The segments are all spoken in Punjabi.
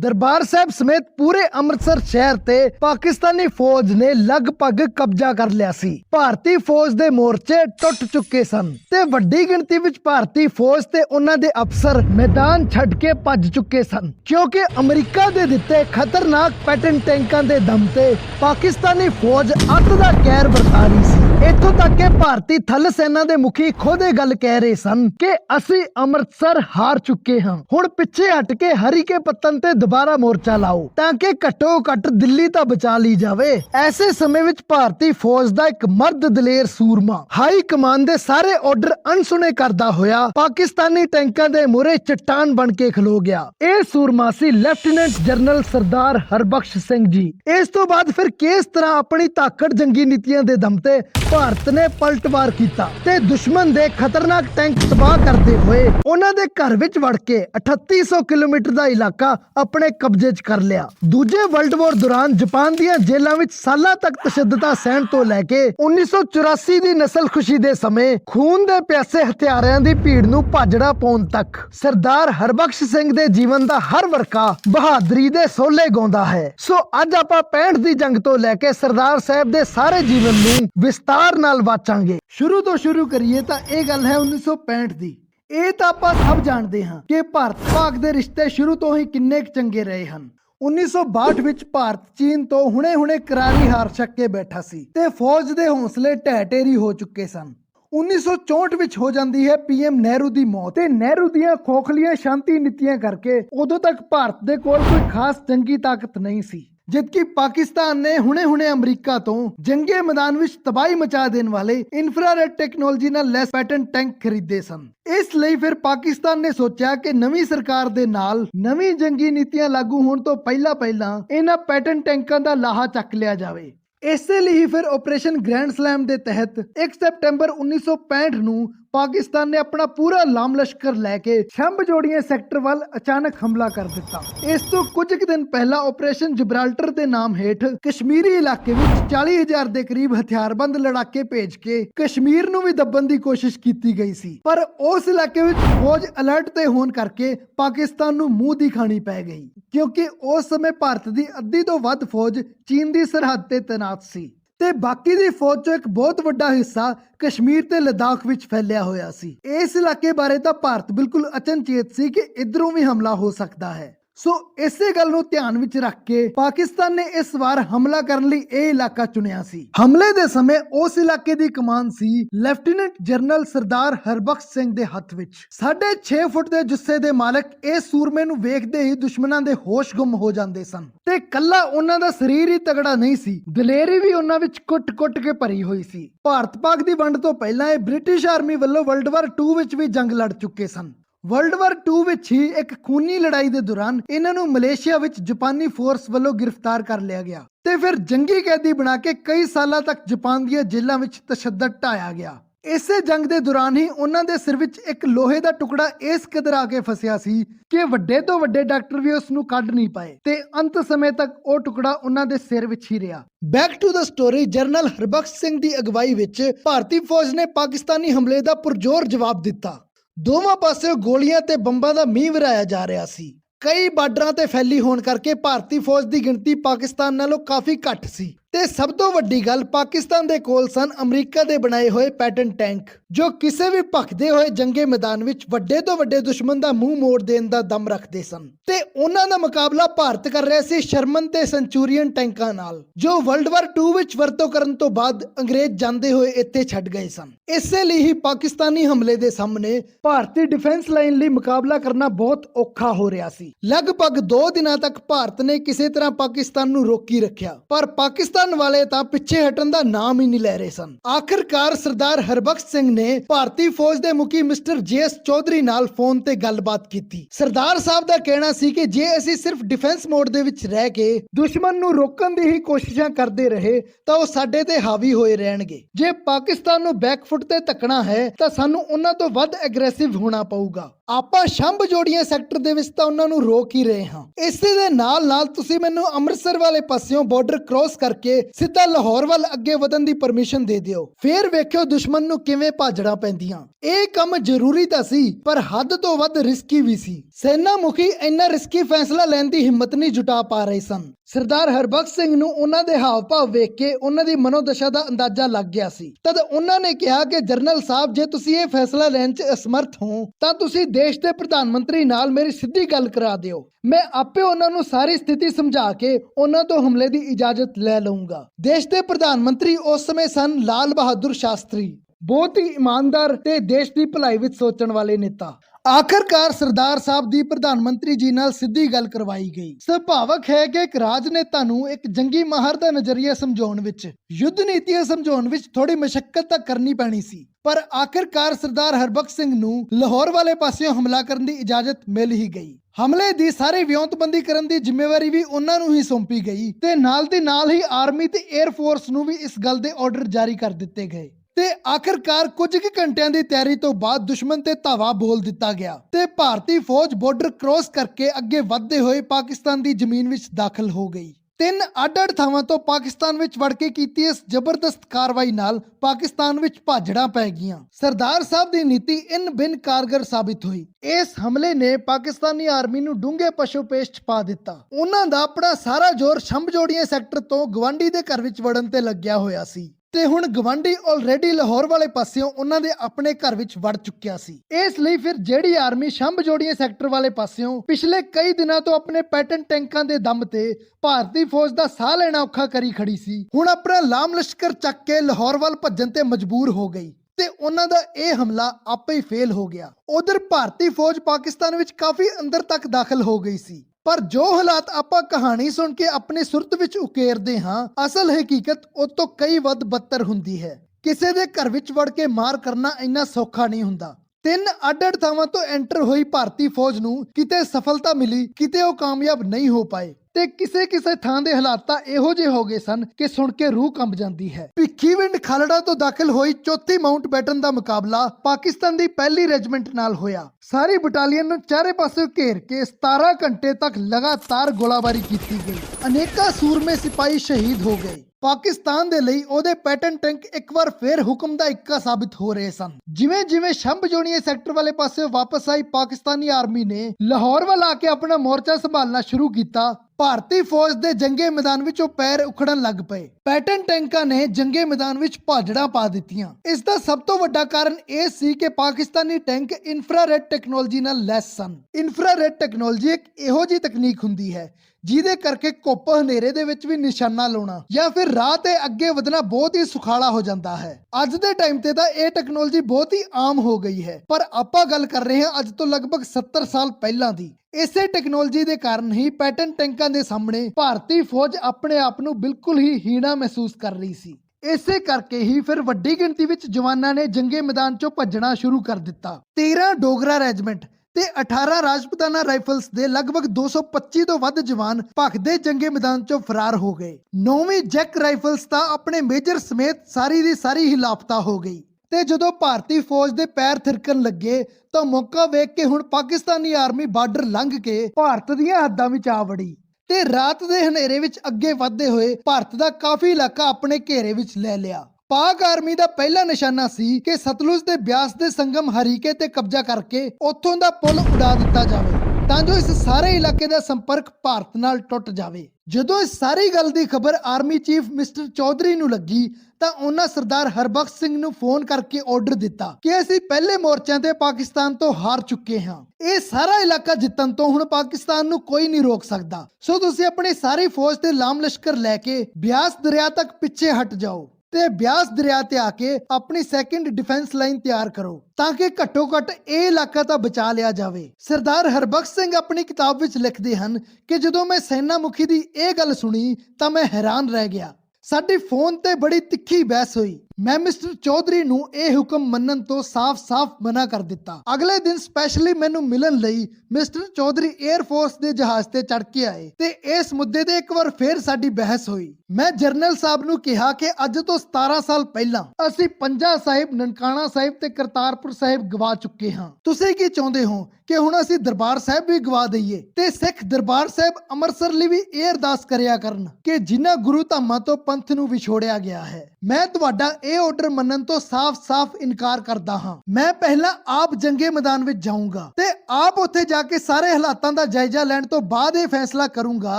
ਦਰਬਾਰ ਸਾਹਿਬ ਸਮੇਤ ਪੂਰੇ ਅੰਮ੍ਰਿਤਸਰ ਸ਼ਹਿਰ ਤੇ ਪਾਕਿਸਤਾਨੀ ਫੌਜ ਨੇ ਲਗਭਗ ਕਬਜ਼ਾ ਕਰ ਲਿਆ ਸੀ। ਭਾਰਤੀ ਫੌਜ ਦੇ ਮੋਰਚੇ ਟੁੱਟ ਚੁੱਕੇ ਸਨ ਤੇ ਵੱਡੀ ਗਿਣਤੀ ਵਿੱਚ ਭਾਰਤੀ ਫੌਜ ਤੇ ਉਹਨਾਂ ਦੇ ਅਫਸਰ ਮੈਦਾਨ ਛੱਡ ਕੇ ਭੱਜ ਚੁੱਕੇ ਸਨ। ਕਿਉਂਕਿ ਅਮਰੀਕਾ ਦੇ ਦਿੱਤੇ ਖਤਰਨਾਕ ਪੈਟਰਨ ਟੈਂਕਾਂ ਦੇ ਦਮ ਤੇ ਪਾਕਿਸਤਾਨੀ ਫੌਜ ਅੱਤ ਦਾ ਕਹਿਰ ਵਰਤਾ ਰਹੀ ਸੀ। ਇੱਥੋਂ ਤੱਕ ਕਿ ਭਾਰਤੀ ਥਲ ਸੈਨਾ ਦੇ ਮੁਖੀ ਖੁਦ ਇਹ ਗੱਲ ਕਹਿ ਰਹੇ ਸਨ ਕਿ ਅਸੀਂ ਅੰਮ੍ਰਿਤਸਰ ਹਾਰ ਚੁੱਕੇ ਹਾਂ। ਹੁਣ ਪਿੱਛੇ ਹਟ ਕੇ ਹਰੀ ਪੱਤਨ ਤੇ ਦੁਬਾਰਾ ਮੋਰਚਾ ਲਾਓ ਤਾਂ ਕਿ ਘੱਟੋ ਘੱਟ ਦਿੱਲੀ ਤਾਂ ਬਚਾ ਲਈ ਜਾਵੇ। ਐਸੇ ਸਮੇਂ ਵਿੱਚ ਭਾਰਤੀ ਫੌਜ ਦਾ ਇੱਕ ਮਰਦ ਦਲੇਰ ਸੂਰਮਾ, ਹਾਈ ਕਮਾਨ ਦੇ ਸਾਰੇ ਆਰਡਰ ਅਣਸੁਣੇ ਕਰਦਾ ਹੋਇਆ, ਪਾਕਿਸਤਾਨੀ ਟੈਂਕਾਂ ਦੇ ਮੂਹਰੇ ਚਟਾਨ ਬਣ ਕੇ ਖਲੋ ਗਿਆ। ਇਹ ਸੂਰਮਾ ਸੀ ਲੈਫਟੀਨੈਂਟ ਜਨਰਲ ਸਰਦਾਰ ਹਰਬਖਸ਼ ਸਿੰਘ ਜੀ। ਇਸ ਤੋਂ ਬਾਅਦ ਫਿਰ ਕਿਸ ਤਰ੍ਹਾਂ ਆਪਣੀ ਤਾਕੜ ਜੰਗੀ ਨੀਤੀਆਂ ਦੇ ਦਮ ਤੇ ਭਾਰਤ ਨੇ ਪਲਟਵਾਰ ਕੀਤਾ ਤੇ ਦੁਸ਼ਮਣ ਦੇ ਖਤਰਨਾਕ ਟੈਂਕ ਤਬਾਹ ਕਰਦੇ ਹੋਏ ਉਹਨਾਂ ਦੇ ਘਰ ਵਿੱਚ ਵੜ ਕੇ 3800 ਕਿਲੋਮੀਟਰ ਦਾ ਇਲਾਕਾ ਆਪਣੇ ਕਬਜ਼ੇ 'ਚ ਕਰ ਲਿਆ। ਦੂਜੇ ਵਰਲਡ ਵਾਰ ਦੌਰਾਨ ਜਾਪਾਨ ਦੀਆਂ ਜੇਲ੍ਹਾਂ ਵਿੱਚ ਸਾਲਾਂ ਤੱਕ ਤਸ਼ੱਦਦਾਂ ਸਹਿਣ ਤੋਂ ਲੈ ਕੇ 1984 ਦੀ ਨਸਲਖੁਸ਼ੀ ਦੇ ਸਮੇਂ ਖੂਨ ਦੇ ਪਿਆਸੇ ਹਥਿਆਰਿਆਂ ਦੀ ਭੀੜ ਨੂੰ ਭਾਜੜਾ ਪਾਉਣ ਤੱਕ ਸਰਦਾਰ ਹਰਬਖਸ਼ ਸਿੰਘ ਦੇ ਜੀਵਨ ਦਾ ਹਰ ਵਰਕਾ ਬਹਾਦਰੀ ਦੇ ਸੋਲੇ ਗਾਉਂਦਾ ਹੈ। ਸੋ ਅੱਜ ਆਪਾਂ 65 ਦੀ ਜੰਗ ਤੋਂ ਲੈ ਕੇ ਸਰਦਾਰ ਸਾਹਿਬ ਦੇ ਸਾਰੇ ਜੀਵਨ ਨੂੰ ਵਿਸਤਾਰ ਨਾਲ ਵਾਚਾਂਗੇ। ਸ਼ੁਰੂ ਤੋਂ ਸ਼ੁਰੂ ਕਰੀਏ ਤਾਂ ਇਹ ਗੱਲ ਹੈ 1965 ਦੀ। ਇਹ ਤਾਂ ਆਪਾਂ ਸਭ ਜਾਣਦੇ ਹਾਂ ਕਿ ਭਾਰਤ ਪਾਕ ਦੇ ਰਿਸ਼ਤੇ ਸ਼ੁਰੂ ਤੋਂ ਹੀ ਕਿੰਨੇ ਕੁ ਚੰਗੇ ਰਹੇ ਹਨ। 1962 ਵਿੱਚ ਭਾਰਤ ਚੀਨ ਤੋਂ ਹੁਣੇ-ਹੁਣੇ ਕਰਾਰੀ ਹਾਰ ਛੱਕ ਕੇ ਬੈਠਾ ਸੀ ਤੇ ਫੌਜ ਦੇ ਹੌਸਲੇ ਢਹਿ ਢੇਰੀ ਹੋ ਚੁੱਕੇ ਸਨ। 1964 ਵਿੱਚ ਹੋ ਜਾਂਦੀ ਹੈ ਪੀਐਮ ਨਹਿਰੂ ਦੀ ਮੌਤ ਤੇ ਨਹਿਰੂ ਦੀਆਂ ਖੋਖਲੀਆਂ ਸ਼ਾਂਤੀ ਨੀਤੀਆਂ ਕਰਕੇ ਉਦੋਂ ਤੱਕ ਭਾਰਤ ਦੇ ਕੋਲ ਕੋਈ ਖਾਸ ਚੰਗੀ ਤਾਕਤ ਨਹੀਂ ਸੀ। ਜਦਕਿ ਪਾਕਿਸਤਾਨ ਨੇ ਹੁਣੇ-ਹੁਣੇ ਅਮਰੀਕਾ ਤੋਂ ਜੰਗੇ ਮੈਦਾਨ ਵਿੱਚ ਤਬਾਹੀ ਮਚਾ ਦੇਣ ਵਾਲੇ ਇਨਫਰਾਰੈਡ ਟੈਕਨੋਲੋਜੀ ਨਾਲ ਲੈਸ ਪੈਟਰਨ ਟੈਂਕ ਖਰੀਦੇ ਸਨ। ਇਸ ਲਈ ਫਿਰ ਪਾਕਿਸਤਾਨ ਨੇ ਸੋਚਿਆ ਕਿ ਨਵੀਂ ਸਰਕਾਰ ਦੇ ਨਾਲ ਨਵੀਂ ਜੰਗੀ ਨੀਤੀਆਂ ਲਾਗੂ ਹੋਣ ਤੋਂ ਪਹਿਲਾਂ-ਪਹਿਲਾਂ ਇਹਨਾਂ ਪੈਟਰਨ ਟੈਂਕਾਂ ਦਾ ਲਾਹਾ ਚੱਕ ਲਿਆ ਜਾਵੇ। ਇਸੇ ਲਈ ਹੀ ਫਿਰ ਆਪਰੇਸ਼ਨ ਗ੍ਰੈਂਡ ਸਲੈਮ ਦੇ ਤਹਿਤ 1 ਸਤੰਬਰ 1965 ਨੂੰ ਪਾਕਿਸਤਾਨ ਨੇ ਆਪਣਾ ਪੂਰਾ ਲਾਮ ਲਸ਼ਕਰ ਲੈ ਕੇ ਸ਼ੰਭ ਜੋੜੀਆਂ ਸੈਕਟਰ ਵੱਲ ਅਚਾਨਕ ਹਮਲਾ ਕਰ ਦਿੱਤਾ। ਇਸ ਤੋਂ ਕੁਝ ਕੁ ਦਿਨ ਪਹਿਲਾਂ ਆਪਰੇਸ਼ਨ ਜਿਬਰਾਲਟਰ ਦੇ ਨਾਮ ਹੇਠ ਕਸ਼ਮੀਰੀ ਇਲਾਕੇ ਵਿੱਚ 40000 ਦੇ ਕਰੀਬ ਹਥਿਆਰਬੰਦ ਲੜਾਕੇ ਭੇਜ ਕੇ ਕਸ਼ਮੀਰ ਨੂੰ ਵੀ ਦੱਬਣ ਦੀ ਕੋਸ਼ਿਸ਼ ਕੀਤੀ ਗਈ ਸੀ। ਪਰ ਉਸ ਇਲਾਕੇ ਵਿੱਚ ਫੌਜ ਅਲਰਟ ਤੇ ਹੋਣ ਕਰਕੇ ਪਾਕਿਸਤਾਨ ਨੂੰ ਮੂੰਹ ਦੀ ਖਾਣੀ ਪੈ ਗਈ। ਕਿਉਂਕਿ ਉਸ ਸਮੇਂ ਭਾਰਤ ਦੀ ਅੱਧੀ ਤੋਂ ਵੱਧ ਫੌਜ ਚੀਨ ਦੀ ਸਰਹੱਦ ਤੇ ਤੈਨਾਤ ਸੀ। ਤੇ ਬਾਕੀ ਦੀ ਫੌਜ ਚੋਂ ਇੱਕ ਬਹੁਤ ਵੱਡਾ ਹਿੱਸਾ ਕਸ਼ਮੀਰ ਤੇ ਲਦਾਖ ਵਿੱਚ ਫੈਲਿਆ ਹੋਇਆ ਸੀ। ਇਸ ਇਲਾਕੇ ਬਾਰੇ ਤਾਂ ਭਾਰਤ ਬਿਲਕੁਲ ਅਚਨਚੇਤ ਸੀ ਕਿ ਇਧਰੋਂ ਵੀ ਹਮਲਾ ਹੋ ਸਕਦਾ ਹੈ। ਸੋ ਇਸੇ ਗੱਲ ਨੂੰ ਧਿਆਨ ਵਿੱਚ ਰੱਖ ਕੇ ਪਾਕਿਸਤਾਨ ਨੇ ਇਸ ਵਾਰ ਹਮਲਾ ਕਰਨ ਲਈ ਇਹ ਇਲਾਕਾ ਚੁਣਿਆ ਸੀ। ਹਮਲੇ ਦੇ ਸਮੇਂ ਉਸ ਇਲਾਕੇ ਦੀ ਕਮਾਨ ਸੀ ਲੈਫਟੀਨੈਂਟ ਜਨਰਲ ਸਰਦਾਰ ਹਰਬਖਸ਼ ਸਿੰਘ ਦੇ ਹੱਥ ਵਿੱਚ। 6.5 ਫੁੱਟ ਦੇ ਜੁੱਸੇ ਦੇ ਮਾਲਕ ਇਹ ਸੂਰਮੇ ਨੂੰ ਵੇਖਦੇ ਹੀ ਦੁਸ਼ਮਣਾਂ ਦੇ ਹੋਸ਼ ਗੁੰਮ ਹੋ ਜਾਂਦੇ ਸਨ। ਤੇ ਕੱਲਾ ਉਹਨਾਂ ਦਾ ਸਰੀਰ ਹੀ ਤਗੜਾ ਨਹੀਂ ਸੀ, ਦਲੇਰੀ ਵੀ ਉਹਨਾਂ ਵਿੱਚ ਕੁੱਟ-ਕੁੱਟ ਕੇ ਭਰੀ ਹੋਈ ਸੀ। ਭਾਰਤ ਪਾਕ ਦੀ ਵੰਡ ਤੋਂ ਪਹਿਲਾਂ ਇਹ ਬ੍ਰਿਟਿਸ਼ ਆਰਮੀ ਵੱਲੋਂ ਵਰਲਡ ਵਾਰ 2 ਵਿੱਚ ਵੀ ਜੰਗ ਲੜ ਚੁੱਕੇ ਸਨ। ਵਰਲਡ ਵਾਰ 2 ਵਿੱਚ ਹੀ ਇੱਕ ਖੂਨੀ ਲੜਾਈ ਦੇ ਦੌਰਾਨ ਇਹਨਾਂ ਨੂੰ ਮਲੇਸ਼ੀਆ ਵਿੱਚ ਜਾਪਾਨੀ ਫੋਰਸ ਵੱਲੋਂ ਗ੍ਰਿਫਤਾਰ ਕਰ ਲਿਆ ਗਿਆ ਤੇ ਫਿਰ ਜੰਗੀ ਕੈਦੀ ਬਣਾ ਕੇ ਕਈ ਸਾਲਾਂ ਤੱਕ ਜਾਪਾਨ ਦੀਆਂ ਜੇਲ੍ਹਾਂ ਵਿੱਚ ਤਸ਼ੱਦਦ ਢਾਇਆ ਗਿਆ। ਇਸੇ ਜੰਗ ਦੇ ਦੌਰਾਨ ਹੀ ਉਹਨਾਂ ਦੇ ਸਿਰ ਵਿੱਚ ਇੱਕ ਲੋਹੇ ਦਾ ਟੁਕੜਾ ਇਸ ਕਦਰ ਆ ਕੇ ਫਸਿਆ ਸੀ ਕਿ ਵੱਡੇ ਤੋਂ ਵੱਡੇ ਡਾਕਟਰ ਵੀ ਉਸ ਨੂੰ ਕੱਢ ਨਹੀਂ ਪਾਏ ਤੇ ਅੰਤ ਸਮੇਂ ਤੱਕ ਉਹ ਟੁਕੜਾ ਉਹਨਾਂ ਦੇ ਸਿਰ ਵਿੱਚ ਹੀ ਰਿਹਾ। Back to the story general Harbakhsh Singh ਦੀ ਅਗਵਾਈ ਵਿੱਚ ਭਾਰਤੀ ਫੌਜ ਨੇ ਪਾਕਿਸਤਾਨੀ ਹਮਲੇ ਦਾ ਪੁਰਜ਼ੋਰ ਜਵਾਬ ਦਿੱਤਾ। ਦੋਵਾਂ ਪਾਸੇ ਗੋਲੀਆਂ ਤੇ ਬੰਬਾਂ ਦਾ ਮੀਂਹ ਵਰਾਇਆ ਜਾ ਰਿਹਾ ਸੀ। ਕਈ ਬਾਰਡਰਾਂ ਤੇ ਫੈਲੀ ਹੋਣ ਕਰਕੇ ਭਾਰਤੀ ਫੌਜ ਦੀ ਗਿਣਤੀ ਪਾਕਿਸਤਾਨ ਨਾਲੋਂ ਕਾਫੀ ਘੱਟ ਸੀ। ਤੇ ਸਭ ਤੋਂ ਵੱਡੀ ਗੱਲ ਪਾਕਿਸਤਾਨ ਦੇ ਕੋਲ ਸਨ ਅਮਰੀਕਾ ਦੇ ਬਣਾਏ ਹੋਏ ਪੈਟਰਨ ਟੈਂਕ, ਜੋ ਕਿਸੇ ਵੀ ਭਖਦੇ ਹੋਏ ਜੰਗੇ ਮੈਦਾਨ ਵਿੱਚ ਵੱਡੇ ਤੋਂ ਵੱਡੇ ਦੁਸ਼ਮਣ ਦਾ ਮੂੰਹ ਮੋੜ ਦੇਣ ਦਾ ਦਮ ਰੱਖਦੇ ਸਨ। ਤੇ ਉਹਨਾਂ ਦਾ ਮੁਕਾਬਲਾ ਭਾਰਤ ਕਰ ਰਿਹਾ ਸੀ ਸ਼ਰਮਨ ਤੇ ਸੈਂਚੂਰੀਅਨ ਟੈਂਕਾਂ ਨਾਲ, ਜੋ ਵਰਲਡ ਵਾਰ 2 ਵਿੱਚ ਵਰਤੋਂ ਕਰਨ ਤੋਂ ਬਾਅਦ ਅੰਗਰੇਜ਼ ਜਾਂਦੇ ਹੋਏ ਇੱਥੇ ਛੱਡ ਗਏ ਸਨ। ਇਸੇ ਲਈ ਹੀ ਪਾਕਿਸਤਾਨੀ ਹਮਲੇ ਦੇ ਸਾਹਮਣੇ ਭਾਰਤੀ ਡਿਫੈਂਸ ਲਾਈਨ ਲਈ ਮੁਕਾਬਲਾ ਕਰਨਾ ਬਹੁਤ ਔਖਾ ਹੋ ਰਿਹਾ ਸੀ। ਲਗਭਗ 2 ਦਿਨਾਂ ਤੱਕ ਭਾਰਤ ਨੇ ਕਿਸੇ ਤਰ੍ਹਾਂ ਪਾਕਿਸਤਾਨ ਨੂੰ ਰੋਕੀ ਰੱਖਿਆ, ਪਰ ਪਾਕਿਸਤਾਨ ਵਾਲੇ ਤਾਂ ਪਿੱਛੇ ਹਟਣ ਦਾ ਨਾਮ ਹੀ ਨਹੀਂ ਲੈ ਰਹੇ ਸਨ। ਆਖਰਕਾਰ ਸਰਦਾਰ ਹਰਬਖਸ਼ ਸਿੰਘ ਨੇ ਭਾਰਤੀ ਫੌਜ ਦੇ ਮੁਖੀ ਮਿਸਟਰ ਜੇਐਸ ਚੌਧਰੀ ਨਾਲ ਫੋਨ ਤੇ ਗੱਲਬਾਤ ਕੀਤੀ। ਸਰਦਾਰ ਸਾਹਿਬ ਦਾ ਕਹਿਣਾ ਸੀ ਕਿ ਜੇ ਅਸੀਂ ਸਿਰਫ ਡਿਫੈਂਸ ਮੋਡ ਦੇ ਵਿੱਚ ਰਹਿ ਕੇ ਦੁਸ਼ਮਣ ਨੂੰ ਰੋਕਣ ਦੀ ਹੀ ਕੋਸ਼ਿਸ਼ਾਂ ਕਰਦੇ ਰਹੇ, ਤਾਂ ਉਹ ਸਾਡੇ ਤੇ ਹਾਵੀ ਹੋਏ ਰਹਿਣਗੇ। ਜੇ ਪਾਕਿਸਤਾਨ ਨੂੰ ਬੈਕਫੁੱਟ ਤੇ ਧੱਕਣਾ ਹੈ, ਤਾਂ ਸਾਨੂੰ ਉਹਨਾਂ ਤੋਂ ਵੱਧ ਐਗਰੈਸਿਵ ਹੋਣਾ ਪਊਗਾ। ਆਪਾਂ ਸ਼ੰਭ ਜੋੜੀਆਂ ਸੈਕਟਰ ਦੇ ਵਿੱਚ ਤਾਂ ਉਹਨਾਂ ਨੂੰ ਰੋਕ ਹੀ ਰਹੇ ਹਾਂ। ਇਸੇ ਦੇ ਨਾਲ ਨਾਲ ਤੁਸੀਂ ਮੈਨੂੰ ਅੰਮ੍ਰਿਤਸਰ ਵਾਲੇ ਪਾਸਿਓਂ ਬਾਰਡਰ ਕ੍ਰੋਸ ਕਰਕੇ ਕੇ ਸਿੱਧਾ ਲਾਹੌਰ ਵੱਲ ਅੱਗੇ ਵਧਣ ਦੀ ਪਰਮਿਸ਼ਨ ਦੇ ਦਿਓ। ਫੇਰ ਵੇਖਿਓ ਦੁਸ਼ਮਣ ਨੂੰ ਕਿਵੇਂ ਭਾਜੜਾਂ ਪੈਂਦੀਆਂ। ਇਹ ਕੰਮ ਜ਼ਰੂਰੀ ਤਾਂ ਸੀ, ਪਰ ਹੱਦ ਤੋਂ ਵੱਧ ਰਿਸਕੀ ਵੀ ਸੀ। ਸੈਨਾ ਮੁਖੀ ਇੰਨਾ ਰਿਸਕੀ ਫੈਸਲਾ ਲੈਣ ਦੀ ਹਿੰਮਤ ਨਹੀਂ ਜੁਟਾ ਪਾ ਰਹੇ ਸਨ। ਸਰਦਾਰ ਹਰਬਖਸ਼ ਸਿੰਘ ਨੂੰ ਉਹਨਾਂ ਦੇ ਹਾਵ ਭਾਵ ਵੇਖ ਕੇ ਉਹਨਾਂ ਦੀ ਮਨੋਦਸ਼ਾ ਦਾ ਅੰਦਾਜ਼ਾ ਲੱਗ ਗਿਆ ਸੀ। ਤਦ ਉਹਨਾਂ ਨੇ ਕਿਹਾ ਕਿ ਜਰਨਲ ਸਾਹਿਬ, ਜੇ ਤੁਸੀਂ ਇਹ ਫੈਸਲਾ ਲੈਣ 'ਚ ਅਸਮਰਥ ਹੋ, ਤਾਂ ਤੁਸੀਂ ਦੇਸ਼ ਦੇ ਪ੍ਰਧਾਨ ਮੰਤਰੀ ਨਾਲ ਮੇਰੀ ਸਿੱਧੀ ਗੱਲ ਕਰਾ ਦਿਓ। ਮੈਂ ਆਪੇ ਉਹਨਾਂ ਨੂੰ ਸਾਰੀ ਸਥਿਤੀ ਸਮਝਾ ਕੇ ਉਹਨਾਂ ਤੋਂ ਹਮਲੇ ਦੀ ਇਜਾਜ਼ਤ ਲੈ ਲਵਾਂਗਾ ਦੇਸ਼ ਦੇ ਪ੍ਰਧਾਨ ਮੰਤਰੀ ਉਸ ਸਮੇਂ ਸਨ ਲਾਲ ਬਹਾਦਰ ਸ਼ਾਸਤਰੀ, ਬਹੁਤ ਹੀ ਇਮਾਨਦਾਰ ਤੇ ਦੇਸ਼ ਦੀ ਭਲਾਈ ਵਿੱਚ ਸੋਚਣ ਵਾਲੇ ਨੇਤਾ। ਆਖਰਕਾਰ ਸਰਦਾਰ ਸਾਹਿਬ ਦੀ ਪ੍ਰਧਾਨ ਮੰਤਰੀ ਜੀ ਨਾਲ ਸਿੱਧੀ ਗੱਲ ਕਰਵਾਈ ਗਈ। ਸੁਭਾਵਕ ਹੈ ਕਿ ਇੱਕ ਰਾਜਨੇਤਾ ਨੂੰ ਇੱਕ ਜੰਗੀ ਮਾਹਰ ਦਾ ਨਜ਼ਰੀਆ ਸਮਝਾਉਣ ਵਿੱਚ, ਯੁੱਧ ਨੀਤੀਆਂ ਸਮਝਾਉਣ ਵਿੱਚ ਥੋੜੀ ਮੁਸ਼ਕਲ ਤਾਂ ਕਰਨੀ ਪੈਣੀ ਸੀ। ਪਰ ਆਖਰਕਾਰ ਸਰਦਾਰ ਹਰਬਖਸ਼ ਸਿੰਘ ਨੂੰ ਲਾਹੌਰ ਵਾਲੇ ਪਾਸਿਓਂ ਹਮਲਾ ਕਰਨ ਦੀ ਇਜਾਜ਼ਤ ਮਿਲ ਹੀ ਗਈ। ਹਮਲੇ ਦੀ ਸਾਰੀ ਵਿਉਂਤਬੰਦੀ ਕਰਨ ਦੀ ਜ਼ਿੰਮੇਵਾਰੀ ਵੀ ਉਹਨਾਂ ਨੂੰ ਹੀ ਸੌਂਪੀ ਗਈ ਤੇ ਨਾਲ ਦੀ ਨਾਲ ਹੀ ਆਰਮੀ ਤੇ 에ਅਰ ਫੋਰਸ ਨੂੰ ਵੀ ਇਸ ਗੱਲ ਦੇ ਆਰਡਰ ਜਾਰੀ ਕਰ ਦਿੱਤੇ ਗਏ। ਤੇ ਆਖਰਕਾਰ ਕੁਝ ਕੁ ਘੰਟਿਆਂ ਦੀ ਤਿਆਰੀ ਤੋਂ ਬਾਅਦ ਦੁਸ਼ਮਣ ਤੇ ਧਾਵਾ ਬੋਲ ਦਿੱਤਾ ਗਿਆ ਤੇ ਭਾਰਤੀ ਫੌਜ ਬਾਰਡਰ ਕ੍ਰੋਸ ਕਰਕੇ ਅੱਗੇ ਵਧਦੇ ਹੋਏ ਪਾਕਿਸਤਾਨ ਦੀ ਜ਼ਮੀਨ ਵਿੱਚ ਦਾਖਲ ਹੋ ਗਈ। ਤਿੰਨ ਅੱਡ-ਅੱਡ ਥਾਵਾਂ ਤੋਂ ਪਾਕਿਸਤਾਨ ਵਿੱਚ ਵੜ ਕੇ ਕੀਤੀ ਇਸ ਜ਼ਬਰਦਸਤ ਕਾਰਵਾਈ ਨਾਲ ਪਾਕਿਸਤਾਨ ਵਿੱਚ ਭਾਜੜਾਂ ਪੈ ਗਈਆਂ। ਸਰਦਾਰ ਸਾਹਿਬ ਦੀ ਨੀਤੀ ਇਨ ਬਿਨ ਕਾਰਗਰ ਸਾਬਿਤ ਹੋਈ। ਇਸ ਹਮਲੇ ਨੇ ਪਾਕਿਸਤਾਨੀ ਆਰਮੀ ਨੂੰ ਡੂੰਘੇ ਪਸ਼ੂ-ਪੇਸ਼ 'ਚ ਪਾ ਦਿੱਤਾ। ਉਹਨਾਂ ਦਾ ਆਪਣਾ ਸਾਰਾ ਜ਼ੋਰ ਸ਼ੰਭਜੋੜੀਆਂ ਸੈਕਟਰ ਤੋਂ ਗਵਾਂਡੀ ਦੇ ਘਰ ਵਿੱਚ ਵੜਨ ਤੇ ਲੱਗਿਆ ਹੋਇਆ ਸੀ। ਤੇ ਹੁਣ ਗਵਾਂਡੀ ਆਲਰੇਡੀ ਲਾਹੌਰ ਵਾਲੇ ਪਾਸਿਓਂ ਉਹਨਾਂ ਦੇ ਆਪਣੇ ਘਰ ਵਿੱਚ ਵੜ ਚੁੱਕਿਆ ਸੀ। ਇਸ ਲਈ ਫਿਰ ਜਿਹੜੀ ਆਰਮੀ ਸ਼ੰਭ ਜੋੜੀਏ ਸੈਕਟਰ ਵਾਲੇ ਪਾਸਿਓਂ ਪਿਛਲੇ ਕਈ ਦਿਨਾਂ ਤੋਂ ਆਪਣੇ ਪੈਟਰਨ ਟੈਂਕਾਂ ਦੇ ਦਮ ਤੇ ਭਾਰਤੀ ਫੌਜ ਦਾ ਸਾਹ ਲੈਣਾ ਔਖਾ ਕਰੀ ਖੜੀ ਸੀ। ਹੁਣ ਆਪਣਾ ਲਾਮ ਲਸ਼ਕਰ ਚੱਕ ਕੇ ਲਾਹੌਰ ਵੱਲ ਭੱਜਣ ਤੇ ਮਜਬੂਰ ਹੋ ਗਈ ਤੇ ਉਹਨਾਂ ਦਾ ਇਹ ਹਮਲਾ ਆਪੇ ਹੀ ਫੇਲ ਹੋ ਗਿਆ। ਉਧਰ ਭਾਰਤੀ ਫੌਜ ਪਾਕਿਸਤਾਨ ਵਿੱਚ ਕਾਫੀ ਅੰਦਰ ਤੱਕ ਦਾਖਲ ਹੋ ਗਈ ਸੀ। ਪਰ ਜੋ ਹਾਲਾਤ ਆਪਾਂ ਕਹਾਣੀ ਸੁਣ ਕੇ ਆਪਣੀ ਸੁਰਤ ਵਿੱਚ ਉਕੇਰਦੇ ਹਾਂ, ਅਸਲ ਹਕੀਕਤ ਉਹ ਤੋਂ ਕਈ ਵੱਧ ਬੱਤਰ ਹੁੰਦੀ ਹੈ। ਕਿਸੇ ਦੇ ਘਰ ਵਿੱਚ ਵੜ ਕੇ ਮਾਰ ਕਰਨਾ ਇੰਨਾ ਸੌਖਾ ਨਹੀਂ ਹੁੰਦਾ। ਤਿੰਨ ਅੱਡ-ਅੱਡ ਥਾਵਾਂ ਤੋਂ ਐਂਟਰ ਹੋਈ ਭਾਰਤੀ ਫੌਜ ਨੂੰ ਕਿਤੇ ਸਫਲਤਾ ਮਿਲੀ, ਕਿਤੇ ਉਹ ਕਾਮਯਾਬ ਨਹੀਂ ਹੋ ਪਾਏ। ਤੇ ਕਿਸੇ ਕਿਸੇ ਥਾਂ ਦੇ ਹਾਲਾਤ ਤਾਂ ਇਹੋ ਜਿਹੇ ਹੋ ਗਏ ਸਨ ਕਿ ਸੁਣ ਕੇ ਰੂਹ ਕੰਬ ਜਾਂਦੀ ਹੈ। ਭਿੱਖੀਵਿੰਡ ਖਾਲੜਾ ਤੋਂ ਦਾਖਲ ਹੋਈ ਚੌਥੀ ਮਾਊਂਟ ਬੈਟਨ ਦਾ ਮੁਕਾਬਲਾ ਪਾਕਿਸਤਾਨ ਦੀ ਪਹਿਲੀ ਰੈਜੀਮੈਂਟ ਨਾਲ ਹੋਇਆ। ਸਾਰੀ ਬਟਾਲੀਅਨ ਨੂੰ ਚਾਰੇ ਪਾਸੇ ਘੇਰ ਕੇ 17 ਘੰਟੇ ਤੱਕ ਲਗਾਤਾਰ ਗੋਲਾਬਾਰੀ ਕੀਤੀ ਗਈ। ਅਨੇਕਾਂ ਸੂਰਮੇ ਸਿਪਾਹੀ ਸ਼ਹੀਦ ਹੋ ਗਏ। ਪਾਕਿਸਤਾਨ ਦੇ ਲਈ ਉਹਦੇ ਪੈਟਰਨ ਟੈਂਕ ਇੱਕ ਵਾਰ ਫੇਰ ਹੁਕਮ ਦਾ ਇੱਕਾ ਸਾਬਿਤ ਹੋ ਰਹੇ ਸਨ। ਜਿਵੇਂ ਜਿਵੇਂ ਸ਼ੰਭ ਜੋੜੀਏ ਸੈਕਟਰ ਵਾਲੇ ਪਾਸੇ ਵਾਪਸ ਆਈ ਪਾਕਿਸਤਾਨੀ ਆਰਮੀ ਨੇ ਲਾਹੌਰ ਵੱਲ ਆ ਕੇ ਆਪਣਾ ਮੋਰਚਾ ਸੰਭਾਲਣਾ ਸ਼ੁਰੂ ਕੀਤਾ ਭਾਰਤੀ ਫੌਜ ਦੇ ਜੰਗੇ ਮੈਦਾਨ ਵਿੱਚ ਉਹ ਪੈਰ ਉਖੜਨ ਲੱਗ ਪਏ। ਪੈਟਨ ਟੈਂਕਾਂ ਨੇ ਜੰਗੇ ਮੈਦਾਨ ਵਿੱਚ ਭਾਜੜਾਂ ਪਾ ਦਿੱਤੀਆਂ। ਇਸ ਦਾ ਸਭ ਤੋਂ ਵੱਡਾ ਕਾਰਨ ਇਹ ਸੀ ਕਿ ਪਾਕਿਸਤਾਨੀ ਟੈਂਕ ਇਨਫਰਾਰੈਡ ਟੈਕਨੋਲੋਜੀ ਨਾਲ ਲੈਸ ਸਨ। ਇਨਫਰਾਰੈਡ ਟੈਕਨੋਲੋਜੀ ਇੱਕ ਇਹੋ ਜਿਹੀ ਤਕਨੀਕ ਹੁੰਦੀ ਹੈ ਜਿਹਦੇ ਕਰਕੇ ਕੁੱਪ ਹਨੇਰੇ ਦੇ ਵਿੱਚ ਵੀ ਨਿਸ਼ਾਨਾ ਲਾਉਣਾ ਜਾਂ ਫਿਰ ਰਾਹ ਤੇ ਅੱਗੇ ਵਧਣਾ ਬਹੁਤ ਹੀ ਸੁਖਾਲਾ ਹੋ ਜਾਂਦਾ ਹੈ। ਅੱਜ ਦੇ ਟਾਈਮ ਤੇ ਤਾਂ ਇਹ ਟੈਕਨੋਲੋਜੀ ਬਹੁਤ ਹੀ ਆਮ ਹੋ ਗਈ ਹੈ। ਪਰ ਆਪਾਂ ਗੱਲ ਕਰ ਰਹੇ ਹਾਂ ਅੱਜ ਤੋਂ ਲਗਭਗ 70 ਸਾਲ ਪਹਿਲਾਂ ਦੀ। ਇਸੇ ਟੈਕਨੋਲੋਜੀ ਦੇ ਕਾਰਨ ਹੀ ਪੈਟਰਨ ਟੈਂਕਾਂ ਦੇ ਸਾਹਮਣੇ ਭਾਰਤੀ ਫੌਜ ਆਪਣੇ ਆਪ ਨੂੰ ਬਿਲਕੁਲ ਹੀ ਹੀਣਾ ਮਹਿਸੂਸ ਕਰ ਰਹੀ ਸੀ। ਇਸੇ ਕਰਕੇ ਹੀ ਫਿਰ ਵੱਡੀ ਗਿਣਤੀ ਵਿੱਚ ਜਵਾਨਾਂ ਨੇ ਜੰਗੇ ਮੈਦਾਨ ਚੋਂ ਭੱਜਣਾ ਸ਼ੁਰੂ ਕਰ ਦਿੱਤਾ। 13 ਡੋਗਰਾ ਰੈਜੀਮੈਂਟ ਤੇ 18 ਰਾਜਪੂਤਾਨਾ ਰਾਈਫਲਸ ਦੇ ਲਗਭਗ 225 ਤੋਂ ਵੱਧ ਜਵਾਨ ਭਖਦੇ ਜੰਗੇ ਮੈਦਾਨ ਚੋਂ ਫਰਾਰ ਹੋ ਗਏ। ਨੌਵੀਂ ਜੈਕ ਰਾਈਫਲਸ ਤਾਂ ਆਪਣੇ ਮੇਜਰ ਸਮੇਤ ਸਾਰੀ ਦੀ ਸਾਰੀ ਹੀ ਲਾਪਤਾ ਹੋ ਗਈ। ਤੇ ਜਦੋਂ ਭਾਰਤੀ ਫੌਜ ਦੇ ਪੈਰ ਥਿਰਕਣ ਲੱਗੇ, ਤਾਂ ਮੌਕਾ ਵੇਖ ਕੇ ਹੁਣ ਪਾਕਿਸਤਾਨੀ ਆਰਮੀ ਬਾਰਡਰ ਲੰਘ ਕੇ ਭਾਰਤ ਦੀਆਂ ਹੱਦਾਂ ਵਿੱਚ ਆ ਵੜੀ। ਤੇ ਰਾਤ ਦੇ ਹਨੇਰੇ ਵਿੱਚ ਅੱਗੇ ਵਧਦੇ ਹੋਏ ਭਾਰਤ ਦਾ ਕਾਫੀ ਇਲਾਕਾ ਆਪਣੇ ਘੇਰੇ ਵਿੱਚ ਲੈ ਲਿਆ। ਪਾਕ ਆਰਮੀ ਦਾ ਪਹਿਲਾ ਨਿਸ਼ਾਨਾ ਸੀ ਕਿ ਸਤਲੁਜ ਦੇ ਬਿਆਸ ਦੇ ਸੰਗਮ ਹਰੀਕੇ ਤੇ ਕਬਜ਼ਾ ਕਰਕੇ ਉੱਥੋਂ ਦਾ ਪੁਲ ਉਡਾ ਦਿੱਤਾ ਜਾਵੇ, ਤਾਂ ਜੋ ਇਸ ਸਾਰੇ ਇਲਾਕੇ ਦਾ ਸੰਪਰਕ ਭਾਰਤ ਨਾਲ ਟੁੱਟ ਜਾਵੇ। ਜਦੋਂ ਇਸ ਸਾਰੀ ਗੱਲ ਦੀ ਖਬਰ ਆਰਮੀ ਚੀਫ ਮਿਸਟਰ ਚੌਧਰੀ ਨੂੰ ਲੱਗੀ, ਤਾਂ ਉਹਨਾਂ ਸਰਦਾਰ ਹਰਬਖਸ਼ ਸਿੰਘ ਨੂੰ ਫੋਨ ਕਰਕੇ ਆਰਡਰ ਦਿੱਤਾ ਕਿ ਅਸੀਂ ਪਹਿਲੇ ਮੋਰਚਿਆਂ ਤੇ ਪਾਕਿਸਤਾਨ ਤੋਂ ਹਾਰ ਚੁੱਕੇ ਹਾਂ। ਇਹ ਸਾਰਾ ਇਲਾਕਾ ਜਿੱਤਣ ਤੋਂ ਹੁਣ ਪਾਕਿਸਤਾਨ ਨੂੰ ਕੋਈ ਨਹੀਂ ਰੋਕ ਸਕਦਾ। ਸੋ ਤੁਸੀਂ ਆਪਣੀ ਸਾਰੀ ਫੌਜ ਤੇ ਲਾਮ ਲਸ਼ਕਰ ਲੈ ਕੇ ਬਿਆਸ ਦਰਿਆ ਤੱਕ ਪਿੱਛੇ ਹਟ ਜਾਓ। ਤੇ ਬਿਆਸ ਦਰਿਆ ਤੇ ਆ ਕੇ ਆਪਣੀ ਸੈਕੰਡ ਡਿਫੈਂਸ ਲਾਈਨ ਤਿਆਰ ਕਰੋ, ਤਾਂ ਕਿ ਘੱਟੋ ਘੱਟ ਇਹ ਇਲਾਕਾ ਤਾਂ ਬਚਾ ਲਿਆ ਜਾਵੇ। ਸਰਦਾਰ ਹਰਬਖਸ਼ ਸਿੰਘ ਆਪਣੀ ਕਿਤਾਬ ਵਿੱਚ ਲਿਖਦੇ ਹਨ ਕਿ ਜਦੋਂ ਮੈਂ ਸੈਨਾ ਮੁਖੀ ਦੀ ਇਹ ਗੱਲ ਸੁਣੀ ਤਾਂ ਮੈਂ ਹੈਰਾਨ ਰਹਿ ਗਿਆ। ਸਾਡੀ ਫੋਨ ਤੇ ਬੜੀ ਤਿੱਖੀ ਬਹਿਸ ਹੋਈ। ਮੈਂ ਮਿਸਟਰ ਚੌਧਰੀ ਨੂੰ ਇਹ ਹੁਕਮ ਮੰਨਣ ਤੋਂ ਸਾਫ਼-ਸਾਫ਼ ਮਨਾ ਕਰ ਦਿੱਤਾ। ਅਗਲੇ ਦਿਨ ਸਪੈਸ਼ਲੀ ਮੈਨੂੰ ਮਿਲਣ ਲਈ ਮਿਸਟਰ ਚੌਧਰੀ 에ਅਰ ਫੋਰਸ ਦੇ ਜਹਾਜ਼ ਤੇ ਚੜ੍ਹ ਕੇ ਆਏ ਤੇ ਇਸ ਮੁੱਦੇ ਤੇ ਇੱਕ ਵਾਰ ਫੇਰ ਸਾਡੀ ਬਹਿਸ ਹੋਈ। ਮੈਂ ਜਰਨਲ ਸਾਹਿਬ ਨੂੰ ਕਿਹਾ ਕਿ ਅੱਜ ਤੋਂ 17 ਸਾਲ ਪਹਿਲਾਂ ਅਸੀਂ ਪੰਜਾ ਸਾਹਿਬ, ਨਨਕਾਣਾ ਸਾਹਿਬ ਤੇ ਕਰਤਾਰਪੁਰ ਸਾਹਿਬ ਗਵਾ ਚੁੱਕੇ ਹਾਂ। ਤੁਸੀਂ ਕੀ ਚਾਹੁੰਦੇ ਹੋ ਕਿ ਹੁਣ ਅਸੀਂ ਦਰਬਾਰ ਸਾਹਿਬ ਵੀ ਗਵਾ ਦਈਏ ਤੇ ਸਿੱਖ ਦਰਬਾਰ ਸਾਹਿਬ ਅੰਮ੍ਰਿਤਸਰ ਲਈ ਵੀ ਇਹ ਅਰਦਾਸ ਕਰਿਆ ਕਰਨ ਕਿ ਜਿਨ੍ਹਾਂ ਗੁਰੂ ਧਾਮਾਂ ਤੋਂ ਪੰਥ ਨੂੰ ਵਿਛੋੜਿਆ ਗਿਆ ਹੈ। ਮੈਂ ਤੁਹਾਡਾ ਇਹ ਆਰਡਰ ਮੰਨਣ ਤੋਂ ਸਾਫ਼-ਸਾਫ਼ ਇਨਕਾਰ ਕਰਦਾ ਹਾਂ। ਮੈਂ ਪਹਿਲਾਂ ਆਪ ਜੰਗੇ ਮੈਦਾਨ ਵਿੱਚ ਜਾਊਂਗਾ ਤੇ ਆਪ ਉੱਥੇ ਜਾ ਕੇ ਸਾਰੇ ਹਾਲਾਤਾਂ ਦਾ ਜਾਇਜ਼ਾ ਲੈਣ ਤੋਂ ਬਾਅਦ ਇਹ ਫੈਸਲਾ ਕਰੂੰਗਾ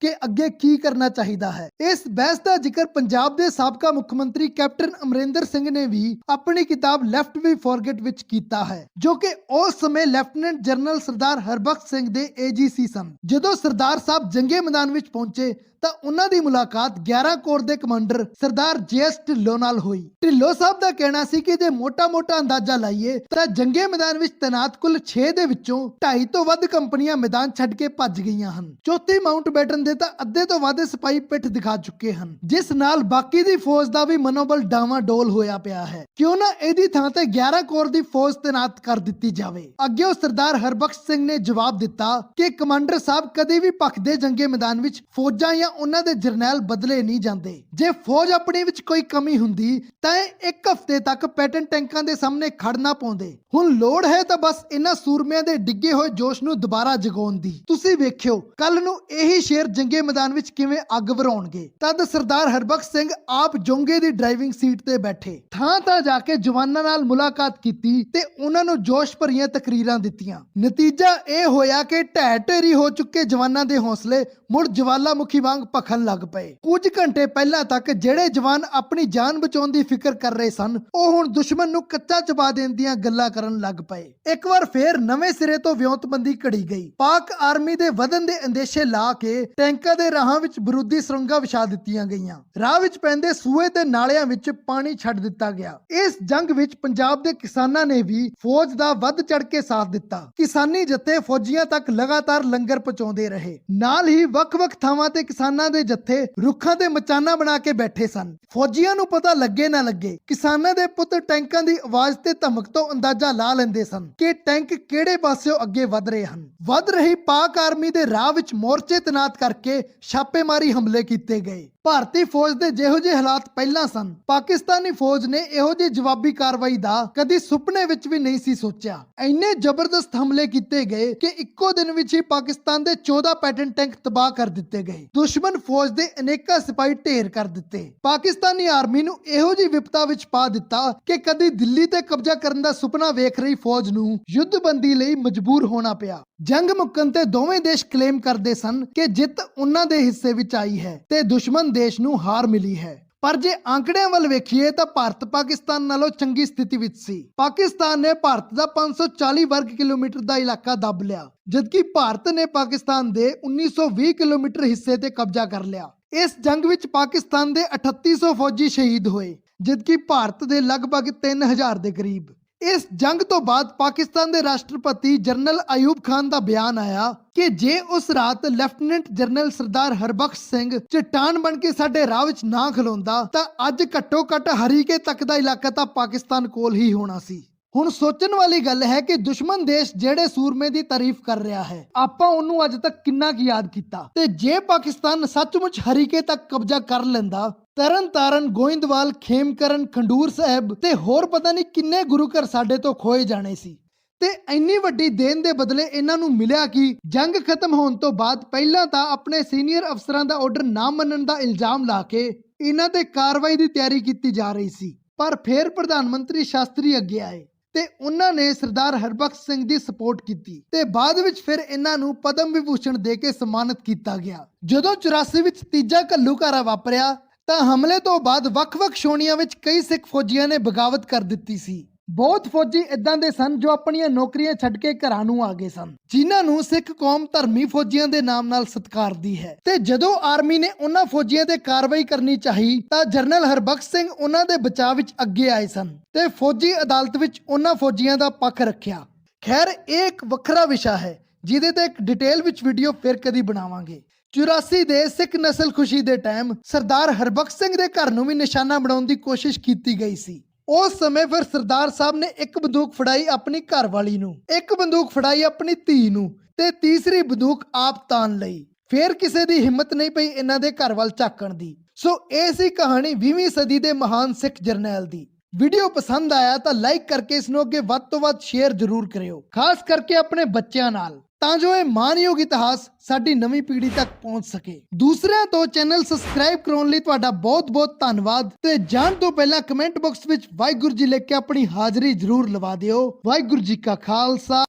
ਕਿ ਅੱਗੇ ਕੀ ਕਰਨਾ ਚਾਹੀਦਾ ਹੈ। ਇਸ ਬਹਿਸ ਦਾ ਜ਼ਿਕਰ ਪੰਜਾਬ ਦੇ ਸਾਬਕਾ ਮੁੱਖ ਮੰਤਰੀ ਕੈਪਟਨ ਅਮਰਿੰਦਰ ਸਿੰਘ ਨੇ ਵੀ ਆਪਣੀ ਕਿਤਾਬ ਲੈਫਟ ਵੀ ਫੋਰਗੇਟ ਵਿੱਚ ਕੀਤਾ ਹੈ, ਜੋ ਕਿ ਉਸ ਸਮੇਂ ਲੈਫਟੀਨੈਂਟ ਜਨਰਲ ਸਰਦਾਰ ਹਰਬਖਸ਼ ਸਿੰਘ ਦੇ ਏਜੀਸੀ ਸਨ। ਜਦੋਂ ਸਰਦਾਰ ਸਾਹਿਬ ਜੰਗੇ ਮੈਦਾਨ ਵਿੱਚ ਪਹੁੰਚੇ ਤਾਂ ਉਹਨਾਂ ਦੀ ਮੁਲਾਕਾਤ 11 ਕੋਰ ਦੇ ਕਮਾਂਡਰ ਸਰਦਾਰ ਜੀਐਸ ਢਿੱਲੋਂ ਨਾਲ ਹੋਈ। ਢਿੱਲੋਂ ਸਾਹਿਬ ਦਾ ਕਹਿਣਾ ਸੀ ਕਿ ਜੇ ਮੋਟਾ-ਮੋਟਾ ਅੰਦਾਜ਼ਾ ਲਾਈਏ ਤਾਂ ਜੰਗੇ ਮੈਦਾਨ ਵਿੱਚ ਤੈਨਾਤ ਕੁੱਲ 6 ਦੇ ਵਿੱਚੋਂ 2.5 ਤੋਂ ਵੱਧ ਕੰਪਨੀਆਂ ਮੈਦਾਨ ਛੱਡ ਕੇ ਭੱਜ ਗਈਆਂ ਹਨ। ਚੌਥੀ ਮਾਊਂਟ ਬੈਟਨ ਦੇ ਤਾਂ ਅੱਧੇ ਤੋਂ ਵੱਧ ਸਿਪਾਹੀ ਪਿੱਠ ਦਿਖਾ ਚੁੱਕੇ ਹਨ, ਜਿਸ ਨਾਲ ਬਾਕੀ ਦੀ ਫੌਜ ਦਾ ਵੀ ਮਨੋਬਲ ਡਾਵਾਂ-ਡੋਲ ਹੋਇਆ ਪਿਆ ਹੈ। ਕਿਉਂ ਨਾ ਇਹਦੀ ਥਾਂ ਤੇ 11 ਕੋਰ ਦੀ ਫੌਜ ਤੈਨਾਤ ਕਰ ਦਿੱਤੀ ਜਾਵੇ। ਅੱਗੇ ਉਹ ਸਰਦਾਰ ਹਰਬਖਸ਼ ਸਿੰਘ ਨੇ ਜਵਾਬ ਦਿੱਤਾ ਕਿ ਕਮਾਂਡਰ ਸਾਹਿਬ ਕਦੇ ਵੀ ਭਖਦੇ ਜੰਗੇ ਮੈਦਾਨ ਵਿੱਚ ਫੌਜਾਂ ਜਾਂ ਉਹਨਾਂ ਦੇ ਜਰਨੈਲ ਬਦਲੇ ਨਹੀਂ ਜਾਂਦੇ। ਜੇ ਫੌਜ ਆਪਣੀ ਵਿੱਚ ਕੋਈ ਕਮੀ ਹੁੰਦੀ, ਤਾਂ ਇਹ ਇੱਕ ਹਫ਼ਤੇ ਤੱਕ ਪੈਟਨ ਟੈਂਕਾਂ ਦੇ ਸਾਹਮਣੇ ਖੜਨਾ ਪਾਉਂਦੇ। ਹੁਣ ਲੋੜ ਹੈ ਤਾਂ ਬਸ ਇਹਨਾਂ ਸੂਰਮਿਆਂ ਦੇ ਡਿੱਗੇ ਹੋਏ ਜੋਸ਼ ਨੂੰ ਦੁਬਾਰਾ ਜਗਾਉਣ ਦੀ। ਤੁਸੀਂ ਵੇਖਿਓ ਕੱਲ ਨੂੰ ਇਹੀ ਸ਼ੇਰ ਜੰਗੇ ਮੈਦਾਨ ਵਿੱਚ ਕਿਵੇਂ ਅੱਗ ਵਰਾਉਣਗੇ। ਤਦ ਸਰਦਾਰ ਹਰਬਖਸ਼ ਸਿੰਘ ਆਪ ਜੋਂਗੇ ਦੀ ਡਰਾਈਵਿੰਗ ਸੀਟ ਤੇ ਬੈਠੇ। ਥਾਂ ਥਾਂ ਜਾ ਕੇ ਜਵਾਨਾਂ ਨਾਲ ਮੁਲਾਕਾਤ ਕੀਤੀ ਤੇ ਉਹਨਾਂ ਨੂੰ ਜੋਸ਼ ਭਰੀਆਂ ਤਕਰੀਰਾਂ ਦਿੱਤੀਆਂ। ਨਤੀਜਾ ਇਹ ਹੋਇਆ ਕਿ ਢਹਿ ਢੇਰੀ ਹੋ ਚੁੱਕੇ ਜਵਾਨਾਂ ਦੇ ਹੌਸਲੇ ਮੁੜ ਜਵਾਲਾਮੁਖੀ ਵਾਂਗ ਭਖਣ ਲੱਗ ਪਏ। ਕੁਝ ਘੰਟੇ ਪਹਿਲਾਂ ਤੱਕ ਜਿਹੜੇ ਜਵਾਨ ਆਪਣੀ ਜਾਨ ਬਚਾਉਣ ਦੀ ਫਿਕਰ ਕਰ ਰਹੇ ਸਨ, ਉਹ ਹੁਣ ਦੁਸ਼ਮਣ ਨੂੰ ਕੱਚਾ ਚਬਾ ਦੇਣ ਦੀਆਂ ਗੱਲਾਂ ਕਰਨ ਲੱਗ ਪਏ। ਇੱਕ ਵਾਰ ਫੇਰ ਨਵੇਂ ਸਿਰੇ ਤੋਂ ਵਿਉਂਤਬੰਦੀ ਘੜੀ ਗਈ। ਪਾਕ ਆਰਮੀ ਦੇ ਵਧਨ ਦੇ ਅੰਦੇਸ਼ੇ ਲਾ ਕੇ ਟੈਂਕਾਂ ਦੇ ਰਾਹਾਂ ਵਿੱਚ ਬਰੂਦੀ ਸੁਰੰਗਾਂ ਵਿਛਾ ਦਿੱਤੀਆਂ ਗਈਆਂ। ਰਾਹ ਵਿੱਚ ਪੈਂਦੇ ਸੂਏ ਤੇ ਨਾਲਿਆਂ ਵਿੱਚ ਪਾਣੀ ਛੱਡ ਦਿੱਤਾ ਗਿਆ। ਇਸ ਜੰਗ ਵਿੱਚ ਪੰਜਾਬ ਦੇ ਕਿਸਾਨਾਂ ਨੇ ਵੀ ਫੌਜ ਦਾ ਵੱਧ ਚੜ ਕੇ ਸਾਥ ਦਿੱਤਾ। ਕਿਸਾਨੀ ਜੱਥੇ ਫੌਜੀਆਂ ਤੱਕ ਲਗਾਤਾਰ ਲੰਗਰ ਪਹੁੰਚਾਉਂਦੇ ਰਹੇ। ਨਾਲ ਹੀ ਵੱਖ-ਵੱਖ ਥਾਵਾਂ ਤੇ ਕਿਸਾਨਾਂ ਦੇ ਜੱਥੇ ਰੁੱਖਾਂ ਤੇ ਮਚਾਨਾ ਬਣਾ ਕੇ ਬੈਠੇ ਸਨ। ਫੌਜੀਆਂ ਨੂੰ ਪਤਾ ਲੱਗੇ ਨਾ ਲੱਗੇ, ਕਿਸਾਨਾਂ ਦੇ ਪੁੱਤ ਟੈਂਕਾਂ ਦੀ ਆਵਾਜ਼ ਤੇ ਧਮਕ ਤੋਂ ਅੰਦਾਜ਼ਾ ਲਾ ਲੈਂਦੇ ਸਨ ਕਿ ਟੈਂਕ ਕਿਹੜੇ ਪਾਸਿਓਂ ਅੱਗੇ ਵਧ ਰਹੇ ਹਨ। ਵੱਧ ਰਹੀ ਪਾਕ ਆਰਮੀ ਦੇ ਰਾਹ ਵਿੱਚ ਮੋਰਚੇ ਤੈਨਾਤ ਕਰਕੇ ਛਾਪੇਮਾਰੀ ਹਮਲੇ ਕੀਤੇ ਗਏ। ਭਾਰਤੀ ਫੌਜ ਦੇ ਜਿਹੋ ਜਿਹੇ ਹਾਲਾਤ ਪਹਿਲਾਂ ਸਨ, ਪਾਕਿਸਤਾਨੀ ਫੌਜ ਨੇ ਇਹੋ ਜਿਹੀ ਜਵਾਬੀ ਕਾਰਵਾਈ ਦਾ ਕਦੀ ਸੁਪਨੇ ਵਿੱਚ ਵੀ ਨਹੀਂ ਸੀ ਸੋਚਿਆ। ਇੰਨੇ ਜ਼ਬਰਦਸਤ ਹਮਲੇ ਕੀਤੇ ਗਏ ਕਿ ਇੱਕੋ ਦਿਨ ਵਿੱਚ ਹੀ ਪਾਕਿਸਤਾਨ ਦੇ 14 ਪੈਟਰਨ ਟੈਂਕ ਤਬਾਹ ਕਰ ਦਿੱਤੇ ਗਏ। ਦੁਸ਼ਮਣ ਫੌਜ ਦੇ ਅਨੇਕਾਂ ਸਿਪਾਹੀ ਢੇਰ ਕਰ ਦਿੱਤੇ। ਪਾਕਿਸਤਾਨੀ ਆਰਮੀ ਨੂੰ ਇਹੋ ਜਿਹੀ ਵਿਪਤਾ ਵਿੱਚ ਪਾ ਦਿੱਤਾ ਕਿ ਕਦੀ ਦਿੱਲੀ ਤੇ ਕਬਜ਼ਾ ਕਰਨ ਦਾ ਸੁਪਨਾ ਵੇਖ ਰਹੀ ਫੌਜ ਨੂੰ ਯੁੱਧਬੰਦੀ ਲਈ ਮਜਬੂਰ ਹੋਣਾ ਪਿਆ। ਜੰਗ ਮੁੱਕਣ ਤੇ ਦੋਵੇਂ ਦੇਸ਼ ਕਲੇਮ ਕਰਦੇ ਸਨ ਕਿ ਜਿੱਤ ਉਹਨਾਂ ਦੇ ਹਿੱਸੇ ਵਿੱਚ ਆਈ ਹੈ ਤੇ ਦੁਸ਼ਮਣ ਦੇਸ਼ ਨੂੰ ਹਾਰ ਮਿਲੀ ਹੈ। ਪਰ ਜੇ ਆંકੜਿਆਂ ਵੱਲ ਵੇਖੀਏ ਤਾਂ ਭਾਰਤ ਪਾਕਿਸਤਾਨ ਨਾਲੋਂ ਚੰਗੀ ਸਥਿਤੀ ਵਿੱਚ ਸੀ। ਪਾਕਿਸਤਾਨ ਨੇ ਭਾਰਤ ਦਾ 540 ਵਰਗ ਕਿਲੋਮੀਟਰ ਦਾ ਇਲਾਕਾ ਦੱਬ ਲਿਆ, ਜਦਕਿ ਭਾਰਤ ਨੇ ਪਾਕਿਸਤਾਨ ਦੇ 1920 ਕਿਲੋਮੀਟਰ ਹਿੱਸੇ ਤੇ ਕਬਜ਼ਾ ਕਰ ਲਿਆ। ਇਸ ਜੰਗ ਵਿੱਚ ਪਾਕਿਸਤਾਨ ਦੇ 3800 ਫੌਜੀ ਸ਼ਹੀਦ ਹੋਏ, ਜਦਕਿ ਭਾਰਤ ਦੇ ਲਗਭਗ 3000 ਦੇ ਕਰੀਬ। ਇਸ ਜੰਗ ਤੋਂ ਬਾਅਦ ਪਾਕਿਸਤਾਨ ਦੇ ਰਾਸ਼ਟਰਪਤੀ ਜਨਰਲ ਅਯੂਬ ਖਾਨ ਦਾ ਬਿਆਨ ਆਇਆ ਕਿ ਜੇ ਉਸ ਰਾਤ ਲੈਫਟੀਨੈਂਟ ਜਨਰਲ ਸਰਦਾਰ ਹਰਬਖਸ਼ ਸਿੰਘ ਚਟਾਨ ਬਣ ਕੇ ਸਾਡੇ ਰਾਹ ਵਿੱਚ ਨਾ ਖਲੋਂਦਾ, ਤਾਂ ਅੱਜ ਘੱਟੋ ਘੱਟ ਹਰੀਕੇ ਤੱਕ ਦਾ ਇਲਾਕਾ ਤਾਂ ਪਾਕਿਸਤਾਨ ਕੋਲ ਹੀ ਹੋਣਾ ਸੀ। ਹੁਣ ਸੋਚਣ ਵਾਲੀ ਗੱਲ ਹੈ ਕਿ ਦੁਸ਼ਮਣ ਦੇਸ਼ ਜਿਹੜੇ ਸੂਰਮੇ ਦੀ ਤਾਰੀਫ ਕਰ ਰਿਹਾ ਹੈ, ਆਪਾਂ ਉਹਨੂੰ ਅੱਜ ਤੱਕ ਕਿੰਨਾ ਕੁ ਯਾਦ ਕੀਤਾ? ਤੇ ਜੇ ਪਾਕਿਸਤਾਨ ਸੱਚਮੁੱਚ ਹਰੀਕੇ ਤੱਕ ਕਬਜ਼ਾ ਕਰ ਲੈਂਦਾ ਤਰਨ ਤਾਰਨ ਗੋਇੰਦਵਾਲ, ਖੇਮਕਰਨ, ਖੰਡੂਰ ਸਾਹਿਬ ਤੇ ਹੋਰ ਪਤਾ ਨਹੀਂ ਕਿੰਨੇ ਗੁਰੂ ਘਰ ਸਾਡੇ ਤੋਂ ਖੋਏ ਜਾਣੇ ਸੀ। ਤੇ ਇੰਨੀ ਵੱਡੀ ਦੇਣ ਦੇ ਬਦਲੇ ਇਹਨਾਂ ਨੂੰ ਮਿਲਿਆ ਕਿ ਜੰਗ ਖਤਮ ਹੋਣ ਤੋਂ ਬਾਅਦ ਪਹਿਲਾਂ ਤਾਂ ਆਪਣੇ ਸੀਨੀਅਰ ਅਫਸਰਾਂ ਦਾ ਆਰਡਰ ਨਾ ਮੰਨਣ ਦਾ ਇਲਜ਼ਾਮ ਲਾ ਕੇ ਇਹਨਾਂ ਤੇ ਕਾਰਵਾਈ ਦੀ ਤਿਆਰੀ ਕੀਤੀ ਜਾ ਰਹੀ ਸੀ। ਪਰ ਫਿਰ ਪ੍ਰਧਾਨ ਮੰਤਰੀ ਸ਼ਾਸਤਰੀ ਅੱਗੇ ਆਏ ਤੇ ਉਹਨਾਂ ਨੇ ਸਰਦਾਰ ਹਰਬਖਸ਼ ਸਿੰਘ ਦੀ ਸਪੋਰਟ ਕੀਤੀ ਤੇ ਬਾਅਦ ਵਿੱਚ ਫਿਰ ਇਹਨਾਂ ਨੂੰ ਪਦਮ ਵਿਭੂਸ਼ਣ ਦੇ ਕੇ ਸਨਮਾਨਿਤ ਕੀਤਾ ਗਿਆ। ਜਦੋਂ 84 ਵਿੱਚ ਤੀਜਾ ਘੱਲੂਘਾਰਾ ਵਾਪਰਿਆ ਤਾਂ ਹਮਲੇ ਤੋਂ ਬਾਅਦ ਵੱਖ-ਵੱਖ ਸ਼੍ਰੋਣੀਆਂ ਵਿੱਚ ਕਈ ਸਿੱਖ ਫੌਜੀਆਂ ਨੇ ਬਗਾਵਤ ਕਰ ਦਿੱਤੀ ਸੀ। ਬਹੁਤ ਫੌਜੀ ਇਦਾਂ ਦੇ ਸਨ ਜੋ ਆਪਣੀਆਂ ਨੌਕਰੀਆਂ ਛੱਡ ਕੇ ਘਰਾਂ ਨੂੰ ਆ ਗਏ ਸਨ, ਜਿਨ੍ਹਾਂ ਨੂੰ ਸਿੱਖ ਕੌਮ ਧਰਮੀ ਫੌਜੀਆਂ ਦੇ ਨਾਮ ਨਾਲ ਸਤਿਕਾਰਦੀ ਹੈ। ਤੇ ਜਦੋਂ ਆਰਮੀ ਨੇ ਉਹਨਾਂ ਫੌਜੀਆਂ ਤੇ ਕਾਰਵਾਈ ਕਰਨੀ ਚਾਹੀ, ਤਾਂ ਜਨਰਲ ਹਰਬਖਸ਼ ਸਿੰਘ ਉਹਨਾਂ ਦੇ ਬਚਾਅ ਵਿੱਚ ਅੱਗੇ ਆਏ ਸਨ ਤੇ ਫੌਜੀ ਅਦਾਲਤ ਵਿੱਚ ਉਹਨਾਂ ਫੌਜੀਆਂ ਦਾ ਪੱਖ ਰੱਖਿਆ। ਖੈਰ, ਇਹ ਇੱਕ ਵੱਖਰਾ ਵਿਸ਼ਾ ਹੈ, ਜਿਹਦੇ ਤੇ ਇੱਕ ਡਿਟੇਲ ਵਿੱਚ ਵੀਡੀਓ ਫਿਰ ਕਦੀ ਬਣਾਵਾਂਗੇ। 84 ਦੇ ਸਿੱਖ ਨਸਲ ਖੁਸ਼ੀ ਦੇ ਟਾਈਮ ਸਰਦਾਰ ਹਰਬਖਸ਼ ਸਿੰਘ ਦੇ ਘਰ ਨੂੰ ਵੀ ਨਿਸ਼ਾਨਾ ਬਣਾਉਣ ਦੀ ਕੋਸ਼ਿਸ਼ ਕੀਤੀ ਗਈ ਸੀ। ਉਸ ਸਮੇਂ ਫਿਰ ਸਰਦਾਰ ਸਾਹਿਬ ਨੇ ਇੱਕ ਬੰਦੂਕ ਫੜਾਈ ਆਪਣੀ ਘਰਵਾਲੀ ਨੂੰ, ਇੱਕ ਬੰਦੂਕ ਫੜਾਈ ਆਪਣੀ ਧੀ ਨੂੰ ਤੇ ਤੀਸਰੀ ਬੰਦੂਕ ਆਪ ਤਾਨ ਲਈ। ਫੇਰ ਕਿਸੇ ਦੀ ਹਿੰਮਤ ਨਹੀਂ ਪਈ ਇਹਨਾਂ ਦੇ ਘਰ ਵੱਲ ਝਾਕਣ ਦੀ। ਸੋ ਇਹ ਸੀ ਕਹਾਣੀ 20ਵੀਂ ਸਦੀ ਦੇ ਮਹਾਨ ਸਿੱਖ ਜਰਨੈਲ ਦੀ। ਵੀਡੀਓ ਪਸੰਦ ਆਇਆ ਤਾਂ ਲਾਈਕ ਕਰਕੇ ਇਸ ਨੂੰ ਅੱਗੇ ਵੱਧ ਤੋਂ ਵੱਧ ਸ਼ੇਅਰ ਜ਼ਰੂਰ ਕਰਿਓ, ਖਾਸ ਕਰਕੇ ਆਪਣੇ ਬੱਚਿਆਂ ਨਾਲ। ਤਾਂ ਜੋ ਇਹ ਮਾਨਯੋਗ ਇਤਿਹਾਸ ਸਾਡੀ ਨਵੀਂ ਪੀੜ੍ਹੀ ਤੱਕ ਪਹੁੰਚ ਸਕੇ। ਦੂਸਰਿਆਂ ਤੋਂ ਚੈਨਲ ਸਬਸਕ੍ਰਾਈਬ ਕਰਾਉਣ ਲਈ ਤੁਹਾਡਾ ਬਹੁਤ-ਬਹੁਤ ਧੰਨਵਾਦ। ਤੇ ਜਾਣ ਤੋਂ ਪਹਿਲਾਂ ਕਮੈਂਟ ਬਾਕਸ ਵਿੱਚ ਵਾਹਿਗੁਰੂ ਜੀ ਲਿਖ ਕੇ ਆਪਣੀ ਹਾਜ਼ਰੀ ਜ਼ਰੂਰ ਲਵਾ ਦਿਓ। ਵਾਹਿਗੁਰੂ ਜੀ ਕਾ ਖਾਲਸਾ।